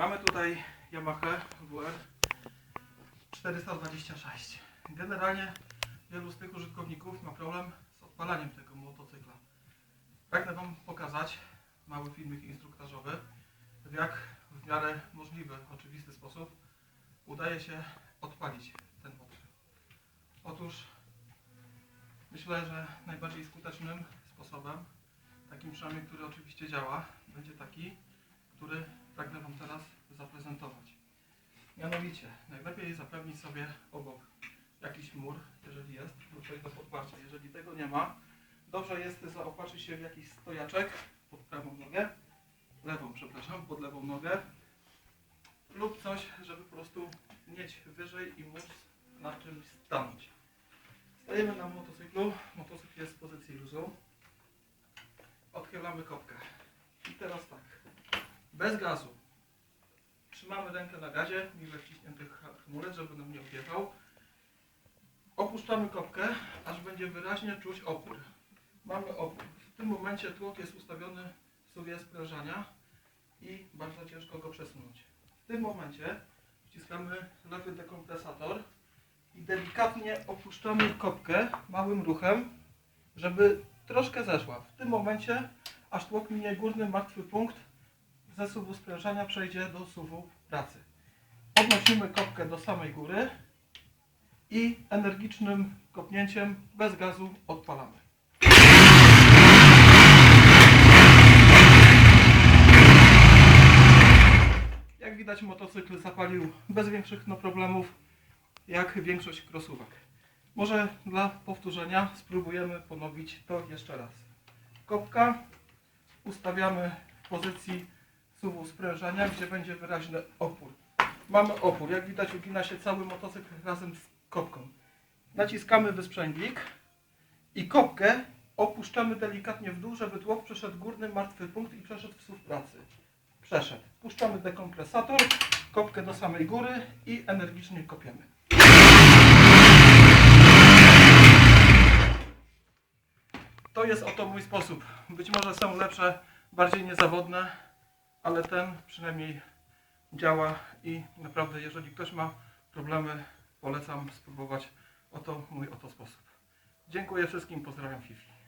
Mamy tutaj Yamaha WR 426. Generalnie wielu z tych użytkowników ma problem z odpalaniem tego motocykla. Pragnę Wam pokazać mały filmik instruktażowy, w jak w miarę możliwy, oczywisty sposób udaje się odpalić ten motor. Otóż myślę, że najbardziej skutecznym sposobem, takim przynajmniej, który oczywiście działa, będzie taki, który pragnę Wam teraz zaprezentować. Mianowicie, najlepiej zapewnić sobie obok jakiś mur, jeżeli jest, lub coś do podparcia. Jeżeli tego nie ma, dobrze jest zaopatrzyć się w jakiś stojaczek pod prawą nogę, lewą, przepraszam, pod lewą nogę lub coś, żeby po prostu mieć wyżej i móc na czymś stanąć. Stajemy na motocyklu, motocykl jest w pozycji luzu. Odchylamy kopkę. I teraz tak, bez gazu. Trzymamy rękę na gazie, mile wciśnięty ha- hamulec, żeby nam nie odjechał. Opuszczamy kopkę, aż będzie wyraźnie czuć opór. Mamy opór. W tym momencie tłok jest ustawiony w suwie sprężania i bardzo ciężko go przesunąć. W tym momencie wciskamy lewy dekompresator i delikatnie opuszczamy kopkę małym ruchem, żeby troszkę zeszła. W tym momencie, aż tłok minie górny martwy punkt, ze suwu sprężania przejdzie do suwu pracy. Podnosimy kopkę do samej góry i energicznym kopnięciem bez gazu odpalamy. Jak widać motocykl zapalił bez większych no, problemów, jak większość krosówek. Może dla powtórzenia spróbujemy ponowić to jeszcze raz. Kopka ustawiamy w pozycji suwu sprężania, gdzie będzie wyraźny opór. Mamy opór. Jak widać ugina się cały motocykl razem z kopką. Naciskamy wysprzęglik i kopkę opuszczamy delikatnie w dół, żeby tłok przeszedł górny martwy punkt i przeszedł w SUV pracy. Przeszedł. Puszczamy dekompresator, kopkę do samej góry i energicznie kopiemy. To jest oto mój sposób. Być może są lepsze, bardziej niezawodne, ale ten przynajmniej działa i naprawdę jeżeli ktoś ma problemy, polecam spróbować oto mój oto sposób. Dziękuję wszystkim, pozdrawiam Fifi.